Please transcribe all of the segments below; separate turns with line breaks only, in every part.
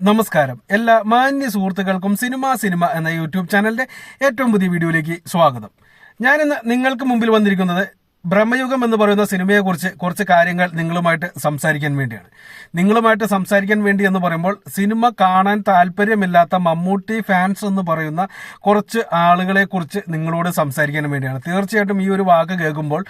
നമസ്കാരം. എല്ലാ മാന്യ സുഹൃത്തുക്കൾക്കും സിനിമ സിനിമ എന്ന യൂട്യൂബ് ചാനലിന്റെ ഏറ്റവും പുതിയ വീഡിയോയിലേക്ക് സ്വാഗതം. ഞാനിന്ന് നിങ്ങൾക്ക് മുമ്പിൽ വന്നിരിക്കുന്നത് ബ്രഹ്മയുഗം എന്ന് പറയുന്ന സിനിമയെക്കുറിച്ച് കുറച്ച് കാര്യങ്ങൾ നിങ്ങളുമായിട്ട് സംസാരിക്കാൻ വേണ്ടിയാണ്. നിങ്ങളുമായിട്ട് സംസാരിക്കാൻ വേണ്ടി എന്ന് പറയുമ്പോൾ സിനിമ കാണാൻ താല്പര്യമില്ലാത്ത മമ്മൂട്ടി ഫാൻസ് എന്ന് പറയുന്ന കുറച്ച് ആളുകളെക്കുറിച്ച് നിങ്ങളോട് സംസാരിക്കാൻ വേണ്ടിയാണ്. തീർച്ചയായിട്ടും ഈ ഒരു വാക്ക് കേൾക്കുമ്പോൾ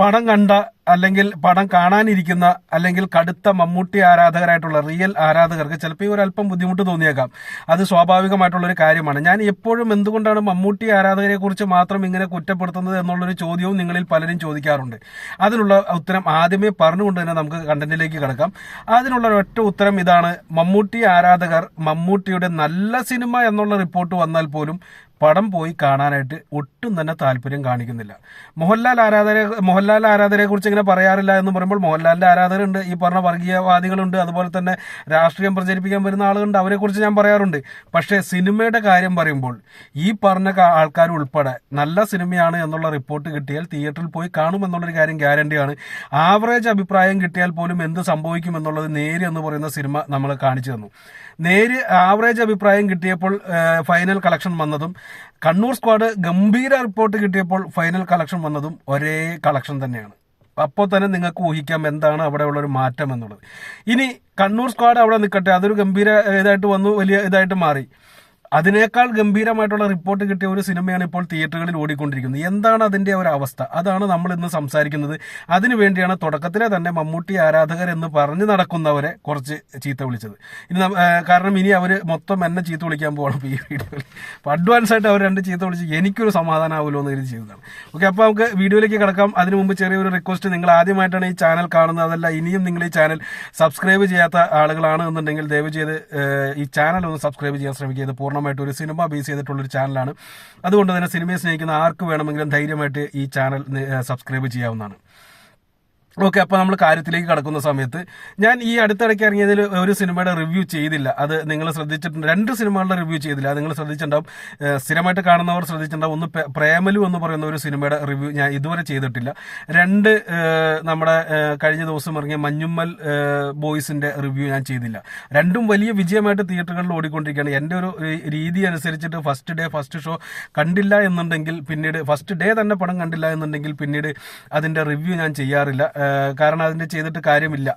പടം കണ്ട അല്ലെങ്കിൽ പടം കാണാനിരിക്കുന്ന അല്ലെങ്കിൽ കടുത്ത മമ്മൂട്ടി ആരാധകരായിട്ടുള്ള റിയൽ ആരാധകർക്ക് ചിലപ്പോൾ ഒരു അല്പം ബുദ്ധിമുട്ട് തോന്നിയേക്കാം. അത് സ്വാഭാവികമായിട്ടുള്ള ഒരു കാര്യമാണ്. ഞാൻ എപ്പോഴും എന്തുകൊണ്ടാണ് മമ്മൂട്ടി ആരാധകരെ കുറിച്ച് മാത്രം ഇങ്ങനെ കുറ്റപ്പെടുത്തുന്നത് എന്നുള്ളൊരു ചോദ്യവും നിങ്ങളിൽ പലരും ചോദിക്കാറുണ്ട്. അതിനുള്ള ഉത്തരം ആദ്യമേ പറഞ്ഞുകൊണ്ട് തന്നെ നമുക്ക് കണ്ടന്റിലേക്ക് കിടക്കാം. അതിനുള്ള ഒറ്റ ഉത്തരം ഇതാണ്. മമ്മൂട്ടി ആരാധകർ മമ്മൂട്ടിയുടെ നല്ല സിനിമ എന്നുള്ള റിപ്പോർട്ട് വന്നാൽ പോലും പടം പോയി കാണാനായിട്ട് ഒട്ടും തന്നെ താല്പര്യം കാണിക്കുന്നില്ല. മോഹൻലാൽ ആരാധകരെ മോഹൻലാൽ ആരാധകരെ കുറിച്ച് ഇങ്ങനെ പറയാറില്ല എന്ന് പറയുമ്പോൾ മോഹൻലാലിന്റെ ആരാധകരുണ്ട് ഈ പറഞ്ഞ വർഗീയവാദികളുണ്ട് അതുപോലെ തന്നെ രാഷ്ട്രീയം പ്രചരിപ്പിക്കാൻ വരുന്ന ആളുകളുണ്ട് അവരെ കുറിച്ച് ഞാൻ പറയാറുണ്ട്. പക്ഷേ സിനിമയുടെ കാര്യം പറയുമ്പോൾ ഈ പറഞ്ഞ ആൾക്കാർ ഉൾപ്പെടെ നല്ല സിനിമയാണ് എന്നുള്ള റിപ്പോർട്ട് കിട്ടിയാൽ തിയേറ്ററിൽ പോയി കാണുമെന്നുള്ളൊരു കാര്യം ഗ്യാരണ്ടിയാണ് ആവറേജ് അഭിപ്രായം കിട്ടിയാൽ പോലും എന്ത് സംഭവിക്കും എന്നുള്ളത് നേരി എന്ന് പറയുന്ന സിനിമ നമ്മൾ കാണിച്ചു തന്നു. നേര് ആവറേജ് അഭിപ്രായം കിട്ടിയപ്പോൾ ഫൈനൽ കളക്ഷൻ വന്നതും കണ്ണൂർ സ്ക്വാഡ് ഗംഭീര റിപ്പോർട്ട് കിട്ടിയപ്പോൾ ഫൈനൽ കളക്ഷൻ വന്നതും ഒരേ കളക്ഷൻ തന്നെയാണ്. അപ്പോൾ തന്നെ നിങ്ങൾക്ക് ഊഹിക്കാം എന്താണ് അവിടെയുള്ള ഒരു മാറ്റം എന്നുള്ളത്. ഇനി കണ്ണൂർ സ്ക്വാഡ് അവിടെ നിൽക്കട്ടെ അതൊരു ഗംഭീര ഇതായിട്ട് വന്നു വലിയ ഇതായിട്ട് മാറി. അതിനേക്കാൾ ഗംഭീരമായിട്ടുള്ള റിപ്പോർട്ട് കിട്ടിയ ഒരു സിനിമയാണ് ഇപ്പോൾ തിയേറ്ററുകളിൽ ഓടിക്കൊണ്ടിരിക്കുന്നത്. എന്താണ് അതിന്റെ ഒരു അവസ്ഥ? അതാണ് നമ്മൾ ഇന്ന് സംസാരിക്കുന്നത്. അതിനുവേണ്ടിയാണ് തുടക്കത്തിലെ തന്നെ മമ്മൂട്ടി ആരാധകർ എന്ന് പറഞ്ഞു നടക്കുന്നവരെ കുറച്ച് ചീത്ത വിളിച്ചത്. ഇനി കാരണം ഇനി അവർ മൊത്തം എന്നെ ചീത്ത വിളിക്കാൻ പോകണം ഈ വീഡിയോയിൽ. അപ്പോൾ അഡ്വാൻസ് ആയിട്ട് അവർ രണ്ട് ചീത്ത വിളിച്ച് എനിക്കൊരു സമാധാനമാവുമല്ലോ എന്ന് കരുതി ചെയ്തതാണ്. ഓക്കെ അപ്പോൾ നമുക്ക് വീഡിയോയിലേക്ക് കിടക്കാം. അതിനു മുമ്പ് ചെറിയൊരു റിക്വസ്റ്റ് നിങ്ങൾ ആദ്യമായിട്ടാണ് ഈ ചാനൽ കാണുന്നത്. അതല്ല ഇനിയും നിങ്ങൾ ഈ ചാനൽ സബ്സ്ക്രൈബ് ചെയ്യാത്ത ആളുകളാണ് എന്നുണ്ടെങ്കിൽ ദയവ് ചെയ്ത് ഈ ചാനൽ ഒന്ന് സബ്സ്ക്രൈബ് ചെയ്യാൻ ശ്രമിക്കുക. ഇത് പൂർണ പൂർണമായിട്ട് ഒരു സിനിമ ബേസ് ചെയ്തിട്ടുള്ള ഒരു ചാനലാണ് അതുകൊണ്ട് തന്നെ സിനിമയെ സ്നേഹിക്കുന്ന ആർക്ക് വേണമെങ്കിലും ധൈര്യമായിട്ട് ഈ ചാനൽ സബ്സ്ക്രൈബ് ചെയ്യാവുന്നതാണ്. ഓക്കെ അപ്പോൾ നമ്മൾ കാര്യത്തിലേക്ക് കടക്കുന്ന സമയത്ത് ഞാൻ ഈ അടുത്തിടയ്ക്ക് ഇറങ്ങിയതിൽ ഒരു സിനിമയുടെ റിവ്യൂ ചെയ്തില്ല. അത് നിങ്ങൾ ശ്രദ്ധിച്ചിട്ടുണ്ട്. രണ്ട് സിനിമകളുടെ റിവ്യൂ ചെയ്തില്ല. നിങ്ങൾ ശ്രദ്ധിച്ചിട്ടുണ്ടാവും. സ്ഥിരമായിട്ട് കാണുന്നവർ ശ്രദ്ധിച്ചിട്ടുണ്ടാവും. ഒന്ന് പ്രേമലു എന്ന് പറയുന്ന ഒരു സിനിമയുടെ റിവ്യൂ ഞാൻ ഇതുവരെ ചെയ്തിട്ടില്ല. രണ്ട് നമ്മുടെ കഴിഞ്ഞ ദിവസം ഇറങ്ങിയ മഞ്ഞുമ്മൽ ബോയ്സിന്റെ റിവ്യൂ ഞാൻ ചെയ്തില്ല. രണ്ടും വലിയ വിജയമായിട്ട് തിയേറ്ററുകളിൽ ഓടിക്കൊണ്ടിരിക്കുകയാണ്. എന്റെ ഒരു രീതി അനുസരിച്ചിട്ട് ഫസ്റ്റ് ഡേ ഫസ്റ്റ് ഷോ കണ്ടില്ല എന്നുണ്ടെങ്കിൽ പിന്നീട് ഫസ്റ്റ് ഡേ തന്നെ പടം കണ്ടില്ല എന്നുണ്ടെങ്കിൽ പിന്നീട് അതിന്റെ റിവ്യൂ ഞാൻ ചെയ്യാറില്ല. കാരണം അതിന്റെ ചെയ്തിട്ട് കാര്യമില്ല.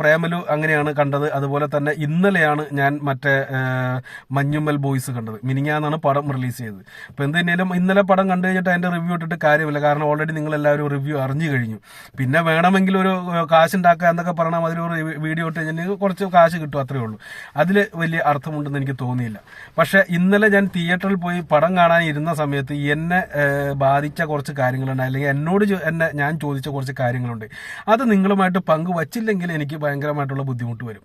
പ്രേമലു അങ്ങനെയാണ് കണ്ടത്. അതുപോലെ തന്നെ ഇന്നലെയാണ് ഞാൻ മറ്റേ മഞ്ഞുമ്മൽ ബോയ്സ് കണ്ടത്. മിനിങ്ങാന്നാണ് പടം റിലീസ് ചെയ്തത്. അപ്പൊ തന്നെയാലും ഇന്നലെ പടം കണ്ടു കഴിഞ്ഞിട്ട് അതിന്റെ റിവ്യൂ ഇട്ടിട്ട് കാര്യമില്ല. കാരണം ഓൾറെഡി നിങ്ങൾ എല്ലാവരും റിവ്യൂ അറിഞ്ഞു കഴിഞ്ഞു. പിന്നെ വേണമെങ്കിൽ ഒരു കാശ് ഉണ്ടാക്കുക എന്നൊക്കെ പറഞ്ഞാൽ അതിലൊരു വീഡിയോ ഇട്ട് കഴിഞ്ഞാൽ കുറച്ച് കാശ് കിട്ടും അത്രേ ഉള്ളൂ. അതിൽ വലിയ അർത്ഥമുണ്ടെന്ന് എനിക്ക് തോന്നിയില്ല. പക്ഷേ ഇന്നലെ ഞാൻ തിയേറ്ററിൽ പോയി പടം കാണാൻ ഇരുന്ന സമയത്ത് എന്നെ ബാധിച്ച കുറച്ച് കാര്യങ്ങളുണ്ട്. അല്ലെങ്കിൽ എന്നോട് എന്നെ ഞാൻ ചോദിച്ച കുറച്ച് കാര്യങ്ങളുണ്ട്. അത് നിങ്ങളുമായിട്ട് പങ്കുവച്ചില്ലെങ്കിൽ എനിക്ക് ഭയങ്കരമായിട്ടുള്ള ബുദ്ധിമുട്ട് വരും.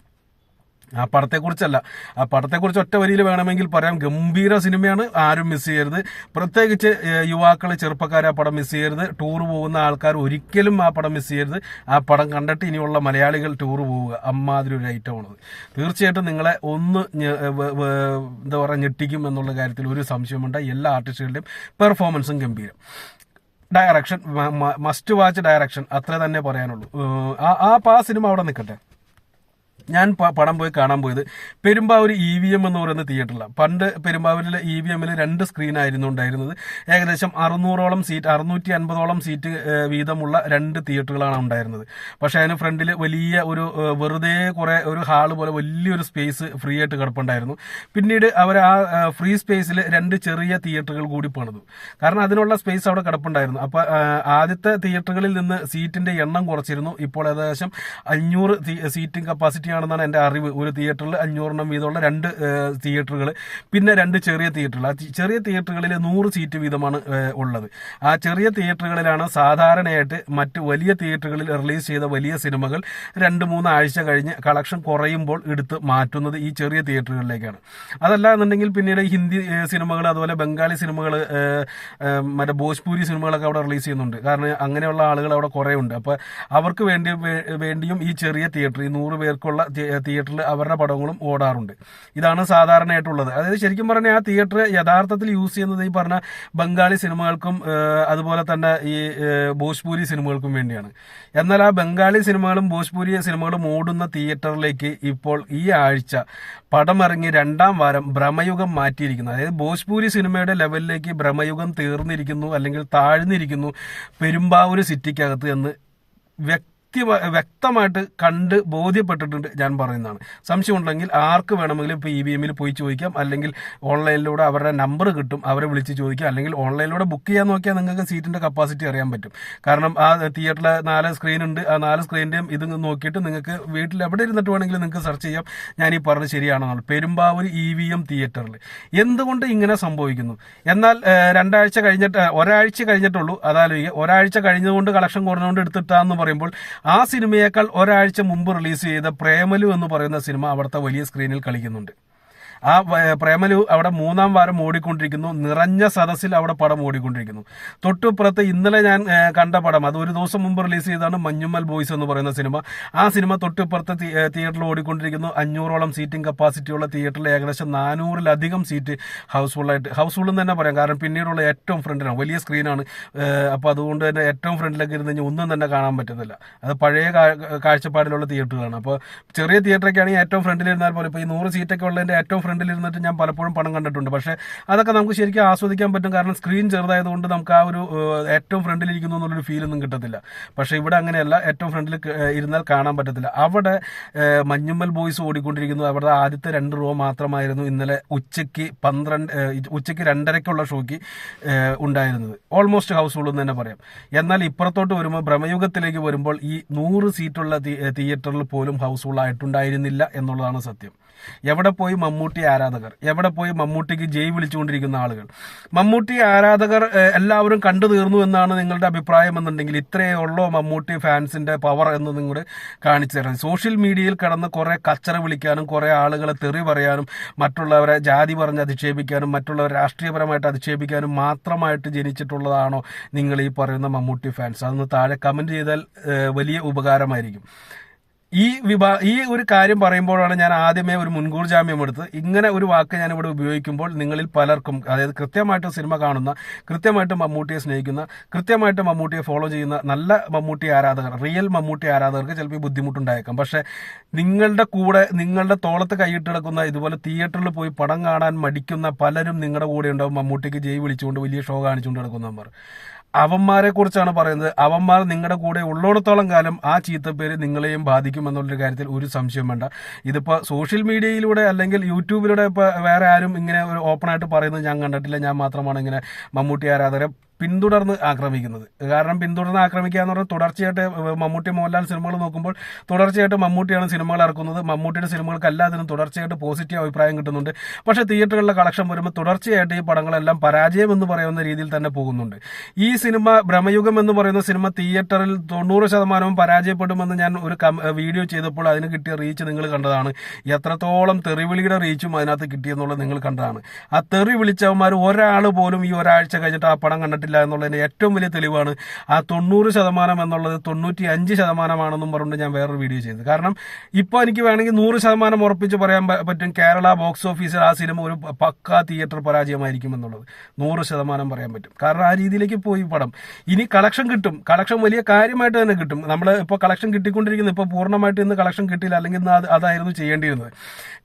ആ പടത്തെക്കുറിച്ചല്ല. ആ പടത്തെക്കുറിച്ച് ഒറ്റ വരിയിൽ വേണമെങ്കിൽ പറയാം. ഗംഭീര സിനിമയാണ്. ആരും മിസ് ചെയ്യരുത്. പ്രത്യേകിച്ച് യുവാക്കൾ ചെറുപ്പക്കാർ ആ പടം മിസ് ചെയ്യരുത്. ടൂർ പോകുന്ന ആൾക്കാർ ഒരിക്കലും ആ പടം മിസ് ചെയ്യരുത്. ആ പടം കണ്ടിട്ട് ഇനിയുള്ള മലയാളികൾ ടൂർ പോവുക. അമ്മാതിരി ഒരു ഐറ്റമാണത് തീർച്ചയായിട്ടും നിങ്ങളെ ഒന്ന് എന്താ പറയുക ഞെട്ടിക്കും എന്നുള്ള കാര്യത്തിൽ ഒരു സംശയമുണ്ട് എല്ലാ ആർട്ടിസ്റ്റുകളുടെയും പെർഫോമൻസും ഗംഭീരം. ഡയറക്ഷൻ മസ്റ്റ് വാച്ച് ഡയറക്ഷൻ അത്ര തന്നെ പറയാനുള്ളൂ. ആ ആ സിനിമ അവിടെ നിൽക്കട്ടെ ഞാൻ പടം പോയി കാണാൻ പോയത് പെരുമ്പാവൂർ ഇ വി എം എന്ന് പറയുന്ന തിയേറ്ററിലാണ് പണ്ട് പെരുമ്പാവൂരിലെ ഇ വി എമ്മിൽ രണ്ട് സ്ക്രീനായിരുന്നു ഉണ്ടായിരുന്നത്. ഏകദേശം അറുന്നൂറോളം സീറ്റ് അറുന്നൂറ്റി അൻപതോളം സീറ്റ് വീതമുള്ള രണ്ട് തിയേറ്ററുകളാണ് ഉണ്ടായിരുന്നത്. പക്ഷെ അതിന് ഫ്രണ്ടിൽ വലിയ ഒരു വെറുതെ കുറെ ഒരു ഹാൾ പോലെ വലിയൊരു സ്പേസ് ഫ്രീ ആയിട്ട് കിടപ്പുണ്ടായിരുന്നു. പിന്നീട് അവർ ആ ഫ്രീ സ്പേസിൽ രണ്ട് ചെറിയ തിയേറ്ററുകൾ കൂടി പണിതു. കാരണം അതിനുള്ള സ്പേസ് അവിടെ കിടപ്പുണ്ടായിരുന്നു. അപ്പോൾ ആദ്യത്തെ തിയേറ്ററുകളിൽ നിന്ന് സീറ്റിന്റെ എണ്ണം കുറച്ചിരുന്നു. ഇപ്പോൾ ഏകദേശം അഞ്ഞൂറ് സീറ്റിംഗ് കപ്പാസിറ്റി ആണെന്നാണ് എന്റെ അറിവ്. ഒരു തിയേറ്ററിൽ അഞ്ഞൂറെണ്ണം വീതമുള്ള രണ്ട് തിയേറ്ററുകൾ. പിന്നെ രണ്ട് ചെറിയ തിയേറ്ററുകൾ. ആ ചെറിയ തിയേറ്ററുകളിൽ നൂറ് സീറ്റ് വീതമാണ് ഉള്ളത്. ആ ചെറിയ തിയേറ്ററുകളിലാണ് സാധാരണയായിട്ട് മറ്റ് വലിയ തിയേറ്ററുകളിൽ റിലീസ് ചെയ്ത വലിയ സിനിമകൾ രണ്ട് മൂന്ന് ആഴ്ച കഴിഞ്ഞ് കളക്ഷൻ കുറയുമ്പോൾ എടുത്ത് മാറ്റുന്നത് ഈ ചെറിയ തിയേറ്ററുകളിലേക്കാണ്. അതല്ല എന്നുണ്ടെങ്കിൽ പിന്നീട് ഹിന്ദി സിനിമകൾ അതുപോലെ ബംഗാളി സിനിമകൾ മറ്റേ ഭോജ്പൂരി സിനിമകളൊക്കെ അവിടെ റിലീസ് ചെയ്യുന്നുണ്ട്. കാരണം അങ്ങനെയുള്ള ആളുകൾ അവിടെ കുറേ ഉണ്ട്. അപ്പോൾ അവർക്ക് വേണ്ടി വേണ്ടിയും ഈ ചെറിയ തിയേറ്റർ ഈ നൂറ് പേർക്കുള്ള ഉള്ള തിയേറ്ററിൽ അവരുടെ പടങ്ങളും ഓടാറുണ്ട്. ഇതാണ് സാധാരണയായിട്ടുള്ളത്. അതായത് ശരിക്കും പറഞ്ഞാൽ ആ തിയേറ്റർ യഥാർത്ഥത്തിൽ യൂസ് ചെയ്യുന്നത് ഈ പറഞ്ഞ ബംഗാളി സിനിമകൾക്കും അതുപോലെ തന്നെ ഈ ഭോജ്പൂരി സിനിമകൾക്കും വേണ്ടിയാണ്. എന്നാൽ ആ ബംഗാളി സിനിമകളും ഭോജ്പൂരി സിനിമകളും ഓടുന്ന തിയേറ്ററിലേക്ക് ഇപ്പോൾ ഈ ആഴ്ച പടമിറങ്ങി രണ്ടാം വാരം ഭ്രമയുഗം മാറ്റിയിരിക്കുന്നു. അതായത് ഭോജ്പൂരി സിനിമയുടെ ലെവലിലേക്ക് ഭ്രമയുഗം തീർന്നിരിക്കുന്നു അല്ലെങ്കിൽ താഴ്ന്നിരിക്കുന്നു പെരുമ്പാവൂർ സിറ്റിക്കകത്ത് എന്ന് വ്യക്തി വ്യക്തമായിട്ട് കണ്ട് ബോധ്യപ്പെട്ടിട്ടുണ്ട് ഞാൻ പറയുന്നതാണ്. സംശയമുണ്ടെങ്കിൽ ആർക്ക് വേണമെങ്കിലും ഇപ്പോൾ ഇ വി എമ്മിൽ പോയി ചോദിക്കാം. അല്ലെങ്കിൽ ഓൺലൈനിലൂടെ അവരുടെ നമ്പർ കിട്ടും. അവരെ വിളിച്ച് ചോദിക്കാം. അല്ലെങ്കിൽ ഓൺലൈനിലൂടെ ബുക്ക് ചെയ്യാൻ നോക്കിയാൽ നിങ്ങൾക്ക് സീറ്റിന്റെ കപ്പാസിറ്റി അറിയാൻ പറ്റും. കാരണം ആ തിയേറ്ററിൽ നാല് സ്ക്രീൻ ഉണ്ട്. ആ നാല് സ്ക്രീനിന്റെയും ഇത് നോക്കിയിട്ട് നിങ്ങൾക്ക് വീട്ടിൽ എവിടെ ഇരുന്നിട്ട് വേണമെങ്കിലും നിങ്ങൾക്ക് സെർച്ച് ചെയ്യാം. ഞാൻ ഈ പറഞ്ഞത് ശരിയാണെന്നുള്ളത് പെരുമ്പാവൂർ ഇ വി എം തിയേറ്ററിൽ എന്തുകൊണ്ട് ഇങ്ങനെ സംഭവിക്കുന്നു? എന്നാൽ രണ്ടാഴ്ച കഴിഞ്ഞിട്ട് ഒരാഴ്ച കഴിഞ്ഞിട്ടുള്ളൂ. അതാലോചിക്കുക. ഒരാഴ്ച കഴിഞ്ഞതുകൊണ്ട് കളക്ഷൻ കുറഞ്ഞുകൊണ്ട് എടുത്തിട്ടാന്ന് പറയുമ്പോൾ ആ സിനിമയേക്കാൾ ഒരാഴ്ച മുമ്പ് റിലീസ് ചെയ്ത പ്രേമലു എന്ന് പറയുന്ന സിനിമ അവിടുത്തെ വലിയ സ്ക്രീനിൽ കളിക്കുന്നുണ്ട്. ആ പ്രേമലു അവിടെ മൂന്നാം വാരം ഓടിക്കൊണ്ടിരിക്കുന്നു. നിറഞ്ഞ സദസ്സിൽ അവിടെ പടം ഓടിക്കൊണ്ടിരിക്കുന്നു. തൊട്ടുപുറത്ത് ഇന്നലെ ഞാൻ കണ്ട പടം. അത് ഒരു ദിവസം മുമ്പ് റിലീസ് ചെയ്താണ് മഞ്ഞുമ്മൽ ബോയ്സ് എന്ന് പറയുന്ന സിനിമ. ആ സിനിമ തൊട്ടുപുറത്ത് തിയേറ്ററിൽ ഓടിക്കൊണ്ടിരിക്കുന്നു. അഞ്ഞൂറോളം സീറ്റിംഗ് കപ്പാസിറ്റി ഉള്ള തിയേറ്ററിൽ ഏകദേശം നാനൂറിലധികം സീറ്റ് ഹൗസ്ഫുള്ളായിട്ട് ഹൗസ്ഫുൾ തന്നെ പറയാം. കാരണം പിന്നീടുള്ള ഏറ്റവും ഫ്രണ്ടിനാണ് വലിയ സ്ക്രീനാണ്. അപ്പോൾ അതുകൊണ്ട് തന്നെ ഏറ്റവും ഫ്രണ്ടിലൊക്കെ ഇരുന്ന് കഴിഞ്ഞാൽ ഒന്നും തന്നെ കാണാൻ പറ്റുന്നില്ല. അത് പഴയ കാഴ്ചപ്പാടിലുള്ള തിയേറ്ററുകളാണ്. അപ്പോൾ ചെറിയ തിയേറ്ററൊക്കെ ആണെങ്കിൽ ഏറ്റവും ഫ്രണ്ടിലിരുന്നാൽ പോലെ ഇപ്പോൾ ഈ നൂറ് സീറ്റൊക്കെ ഉള്ളതിന്റെ ഏറ്റവും ഫ്രണ്ടിൽ ഇരുന്നിട്ട് ഞാൻ പലപ്പോഴും പണം കണ്ടിട്ടുണ്ട്. പക്ഷേ അതൊക്കെ നമുക്ക് ശരിക്കും ആസ്വദിക്കാൻ പറ്റും. കാരണം സ്ക്രീൻ ചെറുതായതുകൊണ്ട് നമുക്ക് ആ ഒരു ഏറ്റവും ഫ്രണ്ടിൽ ഇരിക്കുന്നു എന്നുള്ളൊരു ഫീലൊന്നും കിട്ടത്തില്ല. പക്ഷേ ഇവിടെ അങ്ങനെയല്ല. ഏറ്റവും ഫ്രണ്ടിൽ ഇരുന്നാൽ കാണാൻ പറ്റത്തില്ല. അവിടെ മഞ്ഞുമ്മൽ ബോയ്സ് ഓടിക്കൊണ്ടിരിക്കുന്നു. അവിടെ ആദ്യത്തെ രണ്ട് റോ മാത്രമായിരുന്നു ഇന്നലെ ഉച്ചയ്ക്ക് പന്ത്രണ്ട് ഉച്ചയ്ക്ക് രണ്ടരയ്ക്കുള്ള ഷോയ്ക്ക് ഉണ്ടായിരുന്നത്. ഓൾമോസ്റ്റ് ഹൗസ് ഫുൾ എന്ന് തന്നെ പറയാം. എന്നാൽ ഇപ്പുറത്തോട്ട് വരുമ്പോൾ ഭ്രമയുഗത്തിലേക്ക് വരുമ്പോൾ ഈ നൂറ് സീറ്റുള്ള തിയേറ്ററിൽ പോലും ഹൗസ് ഫുൾ ആയിട്ടുണ്ടായിരുന്നില്ല എന്നുള്ളതാണ് സത്യം. എവിടെ പോയി മമ്മൂട്ടി ആരാധകർ? എവിടെ പോയി മമ്മൂട്ടിക്ക് ജയ് വിളിച്ചുകൊണ്ടിരിക്കുന്ന ആളുകൾ? മമ്മൂട്ടി ആരാധകർ എല്ലാവരും കണ്ടു തീർന്നു എന്നാണ് നിങ്ങളുടെ അഭിപ്രായം എന്നുണ്ടെങ്കിൽ ഇത്രയേ ഉള്ളോ മമ്മൂട്ടി ഫാൻസിന്റെ പവർ എന്ന് നിങ്ങൾ കാണിച്ചു തരാം സോഷ്യൽ മീഡിയയിൽ കിടന്ന് കുറെ കച്ചറ വിളിക്കാനും കുറെ ആളുകളെ തെറി പറയാനും മറ്റുള്ളവരെ ജാതി പറഞ്ഞ് അധിക്ഷേപിക്കാനും മറ്റുള്ളവരെ രാഷ്ട്രീയപരമായിട്ട് അധിക്ഷേപിക്കാനും മാത്രമായിട്ട് ജനിച്ചിട്ടുള്ളതാണോ നിങ്ങൾ ഈ പറയുന്ന മമ്മൂട്ടി ഫാൻസ്? അതൊന്ന് താഴെ കമന്റ് ചെയ്താൽ വലിയ ഉപകാരമായിരിക്കും. ഈ വിഭാ ഈ ഒരു കാര്യം പറയുമ്പോഴാണ് ഞാൻ ആദ്യമേ ഒരു മുൻകൂർ ജാമ്യം എടുത്ത് ഇങ്ങനെ ഒരു വാക്ക് ഞാൻ ഇവിടെ ഉപയോഗിക്കുമ്പോൾ നിങ്ങളിൽ പലർക്കും അതായത് കൃത്യമായിട്ട് സിനിമ കാണുന്ന കൃത്യമായിട്ട് മമ്മൂട്ടിയെ സ്നേഹിക്കുന്ന കൃത്യമായിട്ട് മമ്മൂട്ടിയെ ഫോളോ ചെയ്യുന്ന നല്ല മമ്മൂട്ടി ആരാധകർ റിയൽ മമ്മൂട്ടി ആരാധകർക്ക് ചിലപ്പോൾ ബുദ്ധിമുട്ടുണ്ടായേക്കാം. പക്ഷെ നിങ്ങളുടെ കൂടെ നിങ്ങളുടെ തോളത്ത് കൈയിട്ട് കിടക്കുന്ന ഇതുപോലെ തിയേറ്ററിൽ പോയി പടം കാണാൻ മടിക്കുന്ന പലരും നിങ്ങളുടെ കൂടെ ഉണ്ടാവും. മമ്മൂട്ടിക്ക് ജയ് വിളിച്ചുകൊണ്ട് വലിയ ഷോ കാണിച്ചുകൊണ്ട് കിടക്കുന്നവർ അവന്മാരെ കുറിച്ചാണ് പറയുന്നത്. അവന്മാർ നിങ്ങളുടെ കൂടെ ഉള്ളിടത്തോളം കാലം ആ ചീത്തപ്പേര് നിങ്ങളെയും ബാധിക്കും എന്നുള്ളൊരു കാര്യത്തിൽ ഒരു സംശയം വേണ്ട. ഇതിപ്പോ സോഷ്യൽ മീഡിയയിലൂടെ അല്ലെങ്കിൽ യൂട്യൂബിലൂടെ ഇപ്പൊ വേറെ ആരും ഇങ്ങനെ ഒരു ഓപ്പൺ ആയിട്ട് പറയുന്നത് ഞാൻ കണ്ടിട്ടില്ല. ഞാൻ മാത്രമാണ് ഇങ്ങനെ മമ്മൂട്ടി ആരാധകരെ പിന്തുടർന്ന് ആക്രമിക്കുന്നത്. കാരണം പിന്തുടർന്ന് ആക്രമിക്കുക എന്ന് പറഞ്ഞാൽ തുടർച്ചയായിട്ട് മമ്മൂട്ടി മോഹൻലാൽ സിനിമകൾ നോക്കുമ്പോൾ തുടർച്ചയായിട്ട് മമ്മൂട്ടിയാണ് സിനിമകൾ ഇറക്കുന്നത്. മമ്മൂട്ടിയുടെ സിനിമകൾക്ക് എല്ലാത്തിനും തുടർച്ചയായിട്ട് പോസിറ്റീവ് അഭിപ്രായം കിട്ടുന്നുണ്ട്. പക്ഷേ തിയേറ്ററുകളിലെ കളക്ഷൻ വരുമ്പോൾ തുടർച്ചയായിട്ട് ഈ പടങ്ങളെല്ലാം പരാജയം എന്ന് പറയുന്ന രീതിയിൽ തന്നെ പോകുന്നുണ്ട്. ഈ സിനിമ ഭ്രമയുഗം എന്ന് പറയുന്ന സിനിമ തിയേറ്ററിൽ തൊണ്ണൂറ് ശതമാനവും പരാജയപ്പെടുമെന്ന് ഞാൻ ഒരു വീഡിയോ ചെയ്തപ്പോൾ അതിന് കിട്ടിയ റീച്ച് നിങ്ങൾ കണ്ടതാണ്. എത്രത്തോളം തെറിവിളിയുടെ റീച്ചും അതിനകത്ത് കിട്ടിയെന്നുള്ളത് നിങ്ങൾ കണ്ടതാണ്. ആ തെറി വിളിച്ചവന്മാർ ഒരാൾ പോലും ഈ ഒരാഴ്ച കഴിഞ്ഞിട്ട് ആ പടം കണ്ടിട്ടില്ല. എന്നുള്ളതിന്റെ ഏറ്റവും വലിയ തെളിവാണ് ആ തൊണ്ണൂറ് ശതമാനം എന്നുള്ളത് തൊണ്ണൂറ്റി അഞ്ച് ശതമാനമാണെന്നും പറഞ്ഞുകൊണ്ട് ഞാൻ വേറൊരു വീഡിയോ ചെയ്തത്. കാരണം ഇപ്പോൾ എനിക്ക് വേണമെങ്കിൽ നൂറ് ശതമാനം ഉറപ്പിച്ച് പറയാൻ പറ്റും കേരള ബോക്സ് ഓഫീസിൽ ആ സിനിമ ഒരു പക്ക തിയേറ്റർ പരാജയമായിരിക്കും എന്നുള്ളത്. നൂറ് ശതമാനം പറയാൻ പറ്റും. കാരണം ആ രീതിയിലേക്ക് പോയി പടം. ഇനി കളക്ഷൻ കിട്ടും. കളക്ഷൻ വലിയ കാര്യമായിട്ട് തന്നെ കിട്ടും. നമ്മൾ ഇപ്പോൾ കളക്ഷൻ കിട്ടിക്കൊണ്ടിരിക്കുന്നത് ഇപ്പോൾ പൂർണമായിട്ട് ഇന്ന് കളക്ഷൻ കിട്ടിയില്ല. അല്ലെങ്കിൽ അതായിരുന്നു ചെയ്യേണ്ടിയിരുന്നത്.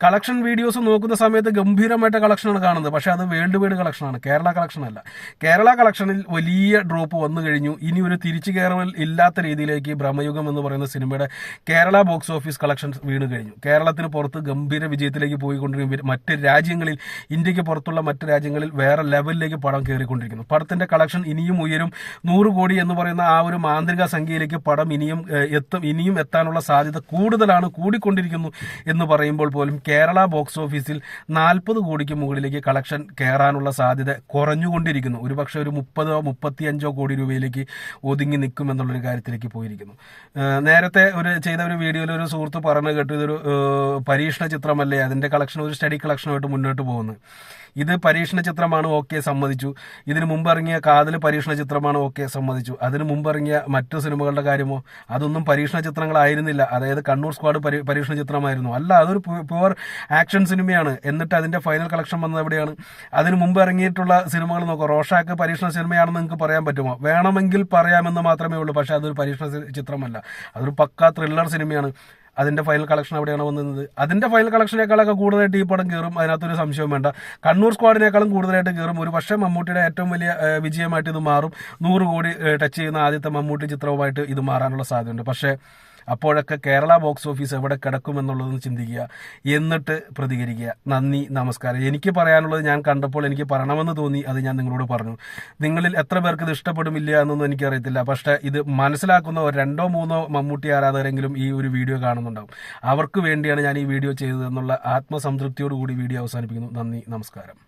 കളക്ഷൻ വീഡിയോസ് നോക്കുന്ന സമയത്ത് ഗംഭീരമായിട്ട് കളക്ഷനാണ് കാണുന്നത്. പക്ഷേ അത് വേൾഡ് വൈഡ് കളക്ഷനാണ്. കേരള കളക്ഷൻ അല്ല കേരള കളക്ഷനിൽ വലിയ ഡ്രോപ്പ് വന്നു കഴിഞ്ഞു. ഇനി ഒരു തിരിച്ചു കയറൽ ഇല്ലാത്ത രീതിയിലേക്ക് ബ്രഹ്മയുഗം എന്ന് പറയുന്ന സിനിമയുടെ കേരള ബോക്സ് ഓഫീസ് കളക്ഷൻസ് വീണ് കഴിഞ്ഞു. കേരളത്തിന് പുറത്ത് ഗംഭീര വിജയത്തിലേക്ക് പോയിക്കൊണ്ടിരിക്കും മറ്റ് രാജ്യങ്ങളിൽ ഇന്ത്യയ്ക്ക് പുറത്തുള്ള മറ്റ് രാജ്യങ്ങളിൽ വേറെ ലെവലിലേക്ക് പടം കയറിക്കൊണ്ടിരിക്കുന്നു. പടത്തിന്റെ കളക്ഷൻ ഇനിയും ഉയരും. നൂറ് കോടി എന്ന് പറയുന്ന ആ ഒരു മാന്ത്രിക സംഖ്യയിലേക്ക് പടം ഇനിയും എത്തും ഇനിയും എത്താനുള്ള സാധ്യത കൂടുതലാണ് കൂടിക്കൊണ്ടിരിക്കുന്നു എന്ന് പറയുമ്പോൾ പോലും കേരള ബോക്സ് ഓഫീസിൽ നാൽപ്പത് കോടിക്ക് മുകളിലേക്ക് കളക്ഷൻ കയറാനുള്ള സാധ്യത കുറഞ്ഞുകൊണ്ടിരിക്കുന്നു. ഒരുപക്ഷെ ഒരു മുപ്പതോ മുപ്പത്തിയഞ്ചോ കോടി രൂപയിലേക്ക് ഒതുങ്ങി നിൽക്കും എന്നുള്ളൊരു കാര്യത്തിലേക്ക് പോയിരിക്കുന്നു. നേരത്തെ ഒരു ചെയ്ത ഒരു വീഡിയോയിൽ ഒരു സുഹൃത്ത് പറഞ്ഞു കേട്ടു ഇതൊരു പരീക്ഷണ ചിത്രമല്ലേ അതിന്റെ കളക്ഷൻ ഒരു സ്റ്റഡി കളക്ഷനുമായിട്ട് മുന്നോട്ട് പോകുന്നു ഇത് പരീക്ഷണ ചിത്രമാണ് ഓക്കെ സമ്മതിച്ചു. ഇതിന് മുമ്പ് ഇറങ്ങിയ കാതൽ പരീക്ഷണ ചിത്രമാണ് ഓക്കെ സമ്മതിച്ചു. അതിന് മുമ്പ് ഇറങ്ങിയ മറ്റു സിനിമകളുടെ കാര്യമോ അതൊന്നും പരീക്ഷണ ചിത്രങ്ങളായിരുന്നില്ല. അതായത് കണ്ണൂർ സ്ക്വാഡ് പരി- പരീക്ഷണ ചിത്രമായിരുന്നു. അല്ല അതൊരു പ്യുവർ ആക്ഷൻ സിനിമയാണ്. എന്നിട്ട് അതിന്റെ ഫൈനൽ കളക്ഷൻ വന്നത് എവിടെയാണ്? അതിന് മുമ്പ് ഇറങ്ങിയിട്ടുള്ള സിനിമകൾ നോക്കുക റോഷാക്ക് പരീക്ഷണ സിനിമയാണെന്ന് നിങ്ങൾക്ക് പറയാൻ പറ്റുമോ? വേണമെങ്കിൽ പറയാമെന്ന് മാത്രമേ ഉള്ളൂ. പക്ഷേ അതൊരു പരീക്ഷണ ചിത്രമല്ല. അതൊരു പക്കാ ത്രില്ലർ സിനിമയാണ്. അതിന്റെ ഫൈനൽ കളക്ഷൻ എവിടെയാണ് വന്നത് അതിന്റെ ഫൈനൽ കളക്ഷനേക്കാളൊക്കെ കൂടുതലായിട്ട് ഈ പടം കയറും അതിനകത്തൊരു സംശയം വേണ്ട. കണ്ണൂർ സ്ക്വാഡിനേക്കാളും കൂടുതലായിട്ട് കയറും ഒരു പക്ഷേ മമ്മൂട്ടിയുടെ ഏറ്റവും വലിയ വിജയമായിട്ട് ഇത് മാറും. നൂറ് കോടി ടച്ച് ചെയ്യുന്ന ആദ്യത്തെ മമ്മൂട്ടി ചിത്രവുമായിട്ട് ഇത് മാറാനുള്ള സാധ്യതയുണ്ട്. പക്ഷേ അപ്പോഴൊക്കെ കേരള ബോക്സ് ഓഫീസ് എവിടെ കിടക്കുമെന്നുള്ളതെന്ന് ചിന്തിക്കുക. എന്നിട്ട് പ്രതികരിക്കുക. നന്ദി നമസ്കാരം. എനിക്ക് പറയാനുള്ളത് ഞാൻ കണ്ടപ്പോൾ എനിക്ക് പറയണമെന്ന് തോന്നി അത് ഞാൻ നിങ്ങളോട് പറഞ്ഞു. നിങ്ങളിൽ എത്ര പേർക്ക് ഇത് ഇഷ്ടപ്പെടുമില്ല എന്നൊന്നും എനിക്കറിയത്തില്ല. പക്ഷെ ഇത് മനസ്സിലാക്കുന്ന രണ്ടോ മൂന്നോ മമ്മൂട്ടി ആരാധകരെങ്കിലും ഈ ഒരു വീഡിയോ കാണുന്നുണ്ടാവും. അവർക്ക് വേണ്ടിയാണ് ഞാൻ ഈ വീഡിയോ ചെയ്തതെന്നുള്ള ആത്മസംതൃപ്തിയോടുകൂടി വീഡിയോ അവസാനിപ്പിക്കുന്നു. നന്ദി നമസ്കാരം.